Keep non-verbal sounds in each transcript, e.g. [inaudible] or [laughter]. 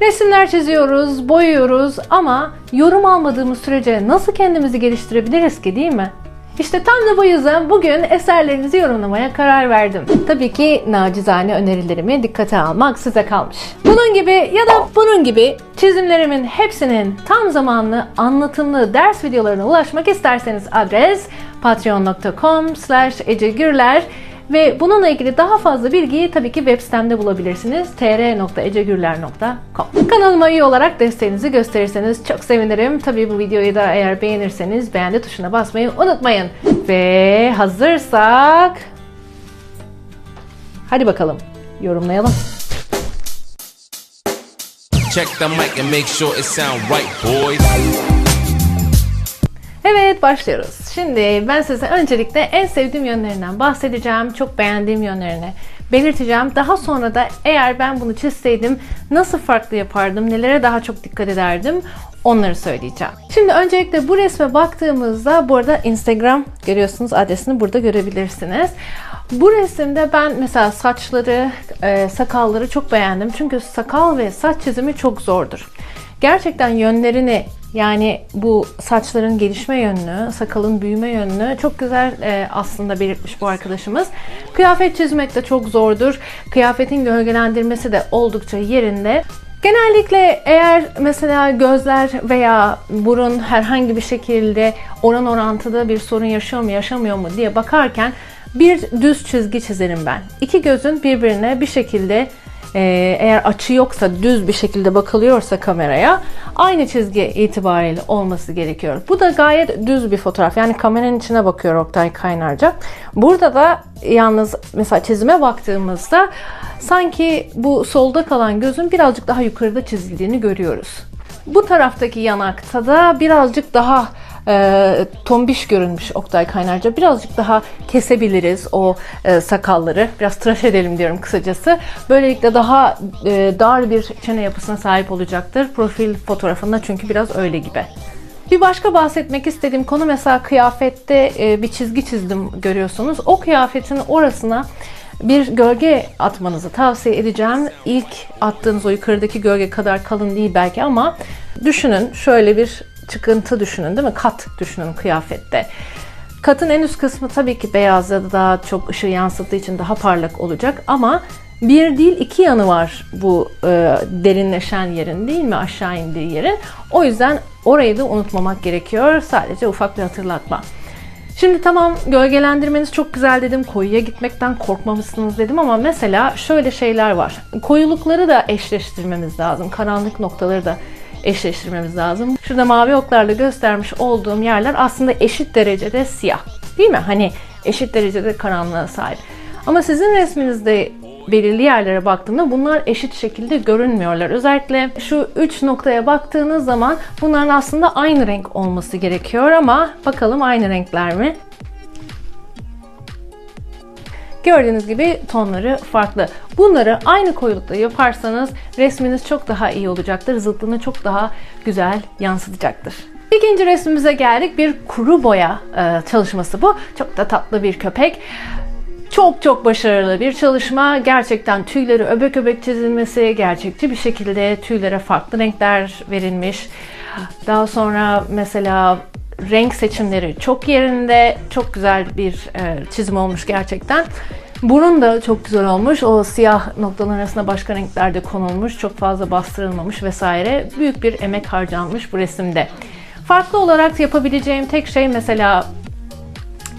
Resimler çiziyoruz, boyuyoruz ama yorum almadığımız sürece nasıl kendimizi geliştirebiliriz ki değil mi? İşte tam da bu yüzden bugün eserlerinizi yorumlamaya karar verdim. Tabii ki nacizane önerilerimi dikkate almak size kalmış. Bunun gibi ya da bunun gibi çizimlerimin hepsinin tam zamanlı anlatımlı ders videolarına ulaşmak isterseniz adres patreon.com slash ecegürler ve bununla ilgili daha fazla bilgiyi tabii ki web sitemde bulabilirsiniz. tr.ecegürler.com Kanalıma üye olarak desteğinizi gösterirseniz çok sevinirim. Tabii bu videoyu da eğer beğenirseniz beğendi tuşuna basmayı unutmayın. Ve hazırsak... Hadi bakalım yorumlayalım. Check the mic and make sure it sound right, boys. Evet başlıyoruz. Şimdi ben size öncelikle en sevdiğim yönlerinden bahsedeceğim. Çok beğendiğim yönlerini belirteceğim. Daha sonra da eğer ben bunu çizseydim nasıl farklı yapardım, nelere daha çok dikkat ederdim onları söyleyeceğim. Şimdi öncelikle bu resme baktığımızda bu arada Instagram görüyorsunuz adresini burada görebilirsiniz. Bu resimde ben mesela saçları, e, sakalları çok beğendim. Çünkü sakal ve saç çizimi çok zordur. Gerçekten yönlerini yani bu saçların gelişme yönünü, sakalın büyüme yönünü çok güzel e, aslında belirtmiş bu arkadaşımız. Kıyafet çizmek de çok zordur. Kıyafetin gölgelendirmesi de oldukça yerinde. Genellikle eğer mesela gözler veya burun herhangi bir şekilde oran orantıda bir sorun yaşıyor mu yaşamıyor mu diye bakarken bir düz çizgi çizerim ben. İki gözün birbirine bir şekilde ee, eğer açı yoksa düz bir şekilde bakılıyorsa kameraya aynı çizgi itibariyle olması gerekiyor. Bu da gayet düz bir fotoğraf. Yani kameranın içine bakıyor Oktay Kaynarca. Burada da yalnız mesela çizime baktığımızda sanki bu solda kalan gözün birazcık daha yukarıda çizildiğini görüyoruz. Bu taraftaki yanakta da birazcık daha e, tombiş görünmüş Oktay Kaynarca. Birazcık daha kesebiliriz o e, sakalları. Biraz tıraş edelim diyorum kısacası. Böylelikle daha e, dar bir çene yapısına sahip olacaktır. Profil fotoğrafında çünkü biraz öyle gibi. Bir başka bahsetmek istediğim konu mesela kıyafette e, bir çizgi çizdim görüyorsunuz. O kıyafetin orasına bir gölge atmanızı tavsiye edeceğim. İlk attığınız o yukarıdaki gölge kadar kalın değil belki ama düşünün şöyle bir çıkıntı düşünün değil mi? Kat düşünün kıyafette. Katın en üst kısmı tabii ki beyaz ya da daha çok ışığı yansıttığı için daha parlak olacak ama bir değil iki yanı var bu e, derinleşen yerin değil mi aşağı indiği yerin. O yüzden orayı da unutmamak gerekiyor. Sadece ufak bir hatırlatma. Şimdi tamam gölgelendirmeniz çok güzel dedim. Koyuya gitmekten korkmamışsınız dedim ama mesela şöyle şeyler var. Koyulukları da eşleştirmemiz lazım. Karanlık noktaları da eşleştirmemiz lazım. Şurada mavi oklarla göstermiş olduğum yerler aslında eşit derecede siyah. Değil mi? Hani eşit derecede karanlığa sahip. Ama sizin resminizde belirli yerlere baktığımda bunlar eşit şekilde görünmüyorlar. Özellikle şu üç noktaya baktığınız zaman bunların aslında aynı renk olması gerekiyor ama bakalım aynı renkler mi? Gördüğünüz gibi tonları farklı. Bunları aynı koyulukta yaparsanız resminiz çok daha iyi olacaktır. Zıttını çok daha güzel yansıtacaktır. İkinci resmimize geldik. Bir kuru boya e, çalışması bu. Çok da tatlı bir köpek. Çok çok başarılı bir çalışma. Gerçekten tüyleri öbek öbek çizilmesi, gerçekçi bir şekilde tüylere farklı renkler verilmiş. Daha sonra mesela renk seçimleri çok yerinde. Çok güzel bir e, çizim olmuş gerçekten. Burun da çok güzel olmuş. O siyah noktaların arasında başka renkler de konulmuş. Çok fazla bastırılmamış vesaire. Büyük bir emek harcanmış bu resimde. Farklı olarak yapabileceğim tek şey mesela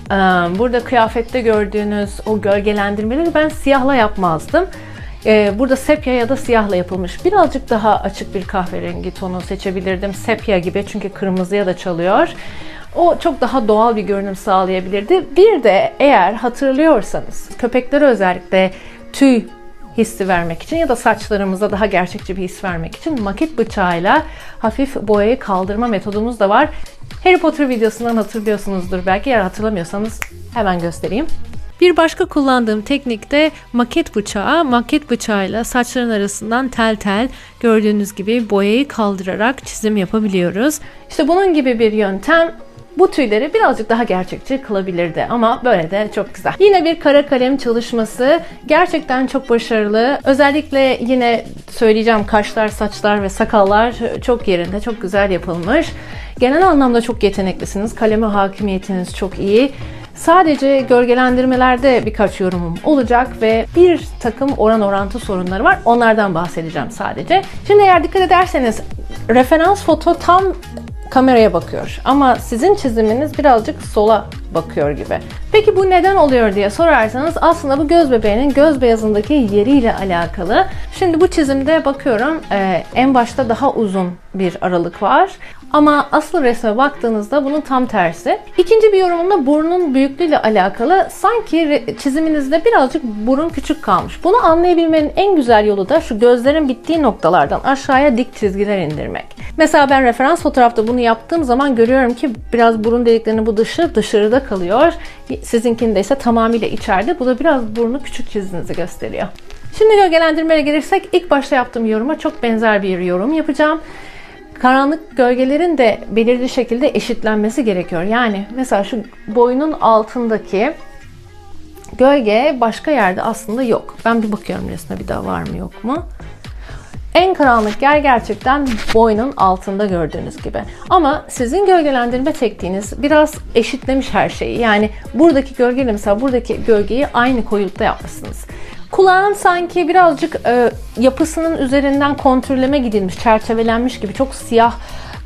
e, burada kıyafette gördüğünüz o gölgelendirmeleri ben siyahla yapmazdım. E, burada sepya ya da siyahla yapılmış. Birazcık daha açık bir kahverengi tonu seçebilirdim. Sepya gibi çünkü kırmızıya da çalıyor. O çok daha doğal bir görünüm sağlayabilirdi. Bir de eğer hatırlıyorsanız köpeklere özellikle tüy hissi vermek için ya da saçlarımıza daha gerçekçi bir his vermek için maket bıçağıyla hafif boyayı kaldırma metodumuz da var. Harry Potter videosundan hatırlıyorsunuzdur belki. Eğer hatırlamıyorsanız hemen göstereyim. Bir başka kullandığım teknik de maket bıçağı. Maket bıçağıyla saçların arasından tel tel gördüğünüz gibi boyayı kaldırarak çizim yapabiliyoruz. İşte bunun gibi bir yöntem bu tüyleri birazcık daha gerçekçi kılabilirdi ama böyle de çok güzel. Yine bir kara kalem çalışması gerçekten çok başarılı. Özellikle yine söyleyeceğim kaşlar, saçlar ve sakallar çok yerinde, çok güzel yapılmış. Genel anlamda çok yeteneklisiniz. Kaleme hakimiyetiniz çok iyi. Sadece gölgelendirmelerde birkaç yorumum olacak ve bir takım oran orantı sorunları var. Onlardan bahsedeceğim sadece. Şimdi eğer dikkat ederseniz referans foto tam kameraya bakıyor. Ama sizin çiziminiz birazcık sola bakıyor gibi. Peki bu neden oluyor diye sorarsanız aslında bu göz bebeğinin göz beyazındaki yeriyle alakalı. Şimdi bu çizimde bakıyorum en başta daha uzun bir aralık var. Ama asıl resme baktığınızda bunun tam tersi. İkinci bir yorumumda burnun büyüklüğüyle alakalı. Sanki çiziminizde birazcık burun küçük kalmış. Bunu anlayabilmenin en güzel yolu da şu gözlerin bittiği noktalardan aşağıya dik çizgiler indirmek. Mesela ben referans fotoğrafta bunu yaptığım zaman görüyorum ki biraz burun deliklerinin bu dışı dışarıda kalıyor. Sizinkinde ise tamamıyla içeride. Bu da biraz burnu küçük çizdiğinizi gösteriyor. Şimdi gölgelendirmeye gelirsek ilk başta yaptığım yoruma çok benzer bir yorum yapacağım karanlık gölgelerin de belirli şekilde eşitlenmesi gerekiyor. Yani mesela şu boynun altındaki gölge başka yerde aslında yok. Ben bir bakıyorum resme bir daha var mı yok mu? En karanlık yer gerçekten boynun altında gördüğünüz gibi. Ama sizin gölgelendirme tekniğiniz biraz eşitlemiş her şeyi. Yani buradaki gölgeyle mesela buradaki gölgeyi aynı koyulukta yapmışsınız. Kulağın sanki birazcık e, yapısının üzerinden kontürleme gidilmiş, çerçevelenmiş gibi çok siyah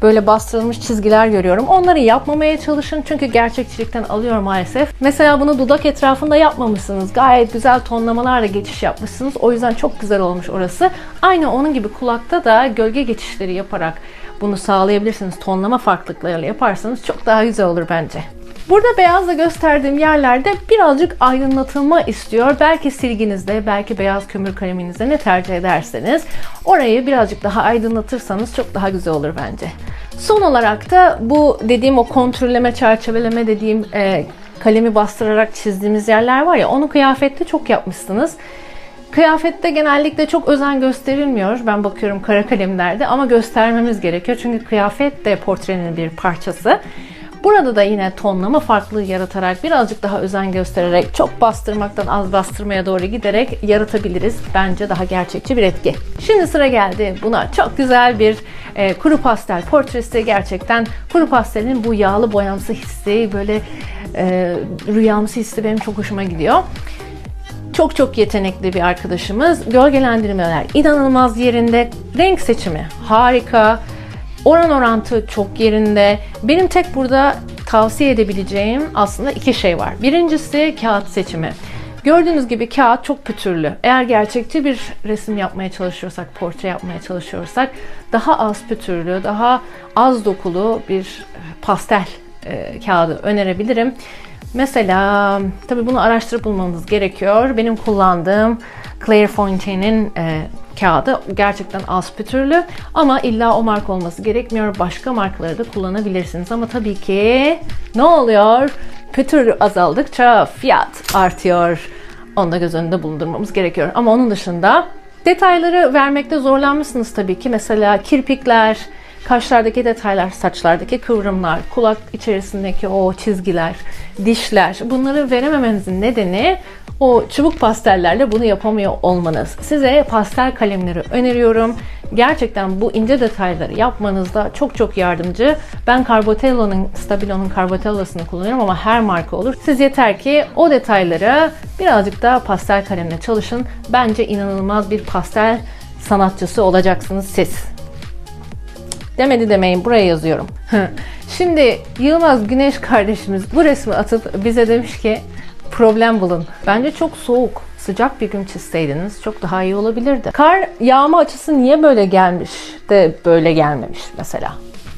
böyle bastırılmış çizgiler görüyorum. Onları yapmamaya çalışın çünkü gerçekçilikten alıyor maalesef. Mesela bunu dudak etrafında yapmamışsınız. Gayet güzel tonlamalarla geçiş yapmışsınız. O yüzden çok güzel olmuş orası. Aynı onun gibi kulakta da gölge geçişleri yaparak bunu sağlayabilirsiniz. Tonlama farklılıklarıyla yaparsanız çok daha güzel olur bence. Burada beyazla gösterdiğim yerlerde birazcık aydınlatılma istiyor. Belki silginizde, belki beyaz kömür kaleminizde ne tercih ederseniz orayı birazcık daha aydınlatırsanız çok daha güzel olur bence. Son olarak da bu dediğim o kontrolleme, çerçeveleme dediğim e, kalemi bastırarak çizdiğimiz yerler var ya onu kıyafette çok yapmışsınız. Kıyafette genellikle çok özen gösterilmiyor. Ben bakıyorum kara kalemlerde ama göstermemiz gerekiyor. Çünkü kıyafet de portrenin bir parçası. Burada da yine tonlama farklılığı yaratarak birazcık daha özen göstererek çok bastırmaktan az bastırmaya doğru giderek yaratabiliriz. Bence daha gerçekçi bir etki. Şimdi sıra geldi buna çok güzel bir e, kuru pastel portresi. Gerçekten kuru pastelin bu yağlı boyamsı hissi böyle e, rüyamsı hissi benim çok hoşuma gidiyor. Çok çok yetenekli bir arkadaşımız. Gölgelendirmeler inanılmaz yerinde. Renk seçimi harika. Oran orantı çok yerinde. Benim tek burada tavsiye edebileceğim aslında iki şey var. Birincisi kağıt seçimi. Gördüğünüz gibi kağıt çok pütürlü. Eğer gerçekçi bir resim yapmaya çalışıyorsak, portre yapmaya çalışıyorsak daha az pütürlü, daha az dokulu bir pastel e, kağıdı önerebilirim. Mesela tabi bunu araştırıp bulmanız gerekiyor. Benim kullandığım Clairefontain'in e, kağıdı gerçekten az pütürlü ama illa o marka olması gerekmiyor. Başka markaları da kullanabilirsiniz ama tabii ki ne oluyor? Pütür azaldıkça fiyat artıyor. Onu da göz önünde bulundurmamız gerekiyor. Ama onun dışında detayları vermekte zorlanmışsınız tabii ki. Mesela kirpikler, kaşlardaki detaylar, saçlardaki kıvrımlar, kulak içerisindeki o çizgiler, dişler bunları verememenizin nedeni o çubuk pastellerle bunu yapamıyor olmanız. Size pastel kalemleri öneriyorum. Gerçekten bu ince detayları yapmanızda çok çok yardımcı. Ben Carbotello'nun, Stabilo'nun Carbotello'sunu kullanıyorum ama her marka olur. Siz yeter ki o detayları birazcık daha pastel kalemle çalışın. Bence inanılmaz bir pastel sanatçısı olacaksınız siz. Demedi demeyin buraya yazıyorum. [laughs] Şimdi Yılmaz Güneş kardeşimiz bu resmi atıp bize demiş ki problem bulun. Bence çok soğuk, sıcak bir gün çizseydiniz çok daha iyi olabilirdi. Kar yağma açısı niye böyle gelmiş de böyle gelmemiş mesela.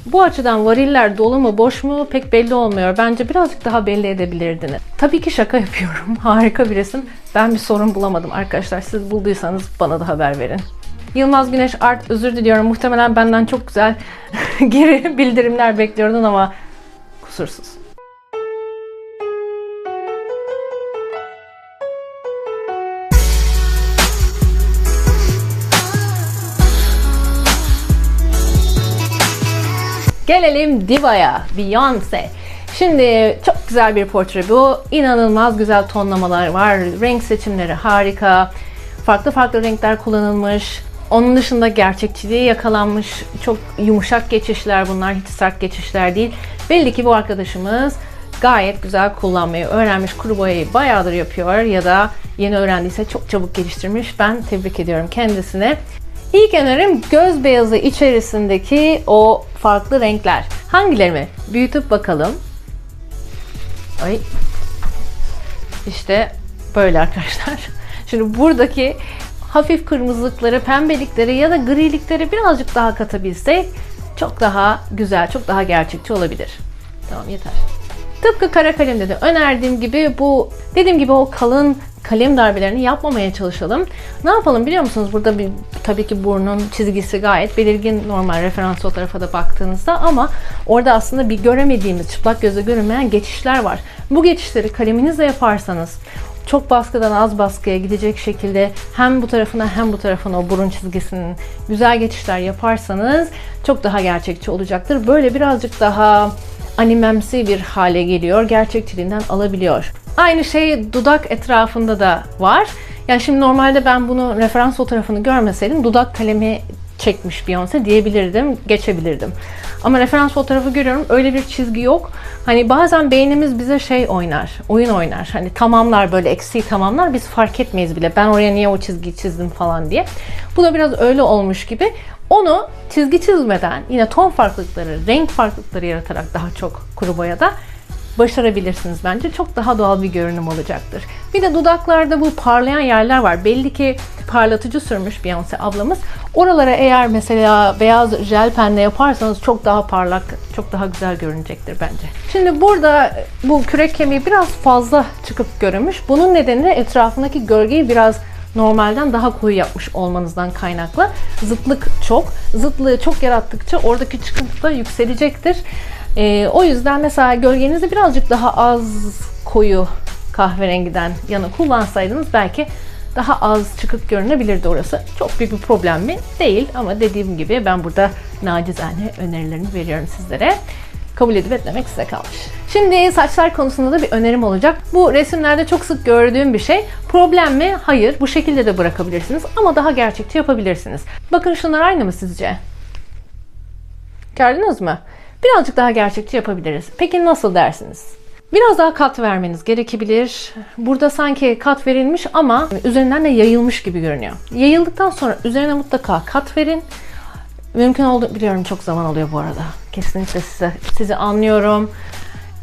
Bu açıdan variller dolu mu boş mu pek belli olmuyor. Bence birazcık daha belli edebilirdiniz. Tabii ki şaka [laughs] yapıyorum. Harika bir resim. Ben bir sorun bulamadım arkadaşlar. Siz bulduysanız bana da haber verin. Yılmaz Güneş Art özür diliyorum. Muhtemelen benden çok güzel [laughs] geri bildirimler bekliyordun ama kusursuz. Gelelim Diva'ya, Beyoncé. Şimdi çok güzel bir portre bu. İnanılmaz güzel tonlamalar var. Renk seçimleri harika. Farklı farklı renkler kullanılmış. Onun dışında gerçekçiliği yakalanmış. Çok yumuşak geçişler bunlar. Hiç sert geçişler değil. Belli ki bu arkadaşımız gayet güzel kullanmayı öğrenmiş. Kuru boyayı bayağıdır yapıyor ya da yeni öğrendiyse çok çabuk geliştirmiş. Ben tebrik ediyorum kendisine. İlk önerim göz beyazı içerisindeki o farklı renkler. Hangileri mi? Büyütüp bakalım. Ay. İşte böyle arkadaşlar. [laughs] Şimdi buradaki hafif kırmızılıkları, pembelikleri ya da grilikleri birazcık daha katabilsek çok daha güzel, çok daha gerçekçi olabilir. Tamam yeter. Tıpkı kara kalemde de önerdiğim gibi bu dediğim gibi o kalın kalem darbelerini yapmamaya çalışalım. Ne yapalım biliyor musunuz? Burada bir tabii ki burnun çizgisi gayet belirgin normal referans fotoğrafa da baktığınızda ama orada aslında bir göremediğimiz, çıplak gözle görünmeyen geçişler var. Bu geçişleri kaleminizle yaparsanız çok baskıdan az baskıya gidecek şekilde hem bu tarafına hem bu tarafına o burun çizgisinin güzel geçişler yaparsanız çok daha gerçekçi olacaktır. Böyle birazcık daha animemsi bir hale geliyor. Gerçekçiliğinden alabiliyor. Aynı şey dudak etrafında da var. Yani şimdi normalde ben bunu referans fotoğrafını görmeseydim dudak kalemi çekmiş Beyoncé diyebilirdim, geçebilirdim. Ama referans fotoğrafı görüyorum öyle bir çizgi yok. Hani bazen beynimiz bize şey oynar, oyun oynar. Hani tamamlar böyle eksiği tamamlar biz fark etmeyiz bile. Ben oraya niye o çizgiyi çizdim falan diye. Bu da biraz öyle olmuş gibi. Onu çizgi çizmeden yine ton farklılıkları, renk farklılıkları yaratarak daha çok kuru boyada başarabilirsiniz bence. Çok daha doğal bir görünüm olacaktır. Bir de dudaklarda bu parlayan yerler var. Belli ki parlatıcı sürmüş Beyoncé ablamız. Oralara eğer mesela beyaz jel penle yaparsanız çok daha parlak, çok daha güzel görünecektir bence. Şimdi burada bu kürek kemiği biraz fazla çıkıp görünmüş. Bunun nedeni de etrafındaki gölgeyi biraz normalden daha koyu yapmış olmanızdan kaynaklı. Zıtlık çok. Zıtlığı çok yarattıkça oradaki çıkıntı da yükselecektir. Ee, o yüzden mesela gölgenizi birazcık daha az koyu kahverengiden yana kullansaydınız belki daha az çıkık görünebilirdi orası. Çok büyük bir problem mi? Değil ama dediğim gibi ben burada nacizane önerilerimi veriyorum sizlere. Kabul edip etmemek size kalmış. Şimdi saçlar konusunda da bir önerim olacak. Bu resimlerde çok sık gördüğüm bir şey. Problem mi? Hayır. Bu şekilde de bırakabilirsiniz ama daha gerçekçi yapabilirsiniz. Bakın şunlar aynı mı sizce? Gördünüz mü? Birazcık daha gerçekçi yapabiliriz. Peki nasıl dersiniz? Biraz daha kat vermeniz gerekebilir. Burada sanki kat verilmiş ama üzerinden de yayılmış gibi görünüyor. Yayıldıktan sonra üzerine mutlaka kat verin. Mümkün olduğu biliyorum çok zaman alıyor bu arada. Kesinlikle size sizi anlıyorum.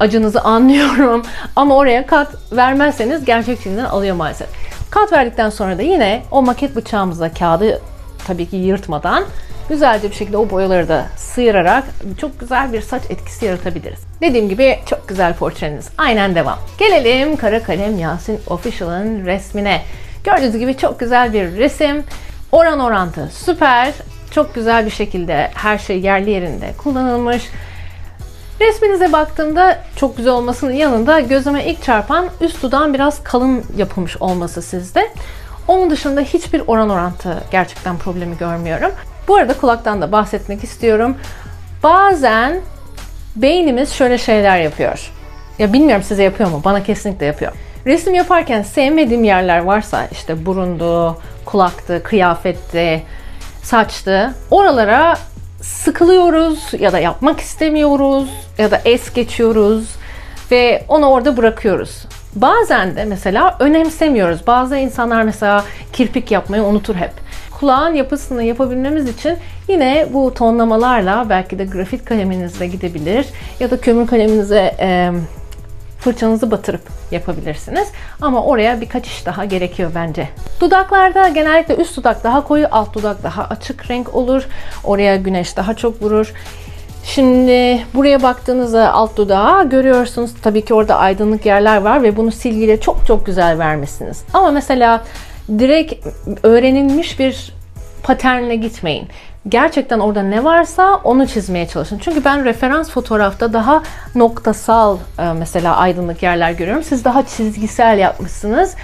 Acınızı anlıyorum. [laughs] Ama oraya kat vermezseniz gerçekçiliğinden alıyor maalesef. Kat verdikten sonra da yine o maket bıçağımızla kağıdı tabii ki yırtmadan güzelce bir şekilde o boyaları da sıyırarak çok güzel bir saç etkisi yaratabiliriz. Dediğim gibi çok güzel portreniz. Aynen devam. Gelelim Kara Kalem Yasin Official'ın resmine. Gördüğünüz gibi çok güzel bir resim. Oran orantı süper. Çok güzel bir şekilde her şey yerli yerinde kullanılmış. Resminize baktığımda çok güzel olmasının yanında gözüme ilk çarpan üst dudağın biraz kalın yapılmış olması sizde. Onun dışında hiçbir oran orantı gerçekten problemi görmüyorum. Bu arada kulaktan da bahsetmek istiyorum. Bazen beynimiz şöyle şeyler yapıyor. Ya bilmiyorum size yapıyor mu? Bana kesinlikle yapıyor. Resim yaparken sevmediğim yerler varsa işte burundu, kulaktı, kıyafetti, saçtı. Oralara sıkılıyoruz ya da yapmak istemiyoruz ya da es geçiyoruz ve onu orada bırakıyoruz. Bazen de mesela önemsemiyoruz. Bazı insanlar mesela kirpik yapmayı unutur hep. Kulağın yapısını yapabilmemiz için yine bu tonlamalarla belki de grafit kaleminizle gidebilir ya da kömür kaleminize e, fırçanızı batırıp yapabilirsiniz. Ama oraya birkaç iş daha gerekiyor bence. Dudaklarda genellikle üst dudak daha koyu, alt dudak daha açık renk olur. Oraya güneş daha çok vurur. Şimdi buraya baktığınızda alt dudağa görüyorsunuz tabii ki orada aydınlık yerler var ve bunu silgiyle çok çok güzel vermişsiniz. Ama mesela direkt öğrenilmiş bir paternle gitmeyin. Gerçekten orada ne varsa onu çizmeye çalışın. Çünkü ben referans fotoğrafta daha noktasal e, mesela aydınlık yerler görüyorum. Siz daha çizgisel yapmışsınız.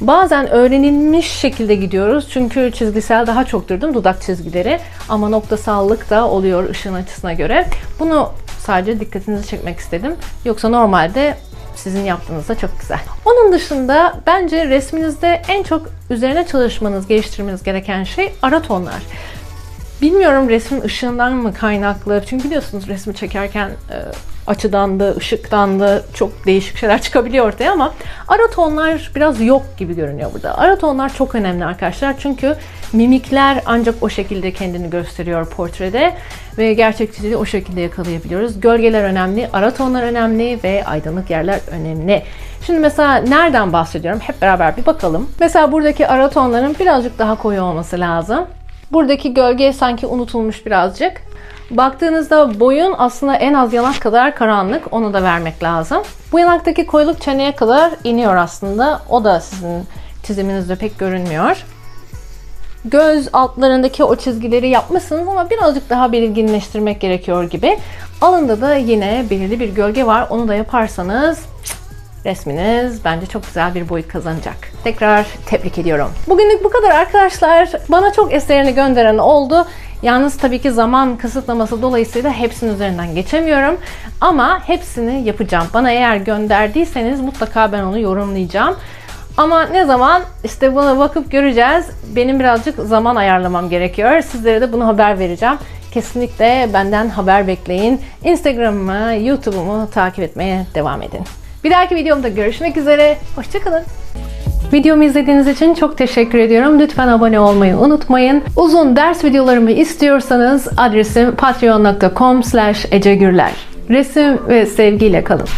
Bazen öğrenilmiş şekilde gidiyoruz. Çünkü çizgisel daha çoktur değil mi? Dudak çizgileri. Ama noktasallık da oluyor ışığın açısına göre. Bunu Sadece dikkatinizi çekmek istedim. Yoksa normalde sizin yaptığınız da çok güzel. Onun dışında bence resminizde en çok üzerine çalışmanız, geliştirmeniz gereken şey ara tonlar. Bilmiyorum resmin ışığından mı kaynaklı. Çünkü biliyorsunuz resmi çekerken e, açıdan da ışıktan da çok değişik şeyler çıkabiliyor ortaya ama ara tonlar biraz yok gibi görünüyor burada. Ara tonlar çok önemli arkadaşlar. Çünkü mimikler ancak o şekilde kendini gösteriyor portrede ve gerçekçiliği o şekilde yakalayabiliyoruz. Gölgeler önemli, ara tonlar önemli ve aydınlık yerler önemli. Şimdi mesela nereden bahsediyorum? Hep beraber bir bakalım. Mesela buradaki ara tonların birazcık daha koyu olması lazım. Buradaki gölge sanki unutulmuş birazcık. Baktığınızda boyun aslında en az yanak kadar karanlık. Onu da vermek lazım. Bu yanaktaki koyuluk çeneye kadar iniyor aslında. O da sizin çiziminizde pek görünmüyor. Göz altlarındaki o çizgileri yapmışsınız ama birazcık daha belirginleştirmek gerekiyor gibi. Alında da yine belirli bir gölge var. Onu da yaparsanız resminiz bence çok güzel bir boyut kazanacak. Tekrar tebrik ediyorum. Bugünlük bu kadar arkadaşlar. Bana çok eserini gönderen oldu. Yalnız tabii ki zaman kısıtlaması dolayısıyla hepsinin üzerinden geçemiyorum. Ama hepsini yapacağım. Bana eğer gönderdiyseniz mutlaka ben onu yorumlayacağım. Ama ne zaman işte buna bakıp göreceğiz. Benim birazcık zaman ayarlamam gerekiyor. Sizlere de bunu haber vereceğim. Kesinlikle benden haber bekleyin. Instagram'ımı, YouTube'umu takip etmeye devam edin. Bir dahaki videomda görüşmek üzere. Hoşçakalın. Videomu izlediğiniz için çok teşekkür ediyorum. Lütfen abone olmayı unutmayın. Uzun ders videolarımı istiyorsanız adresim patreon.com ecegürler. Resim ve sevgiyle kalın.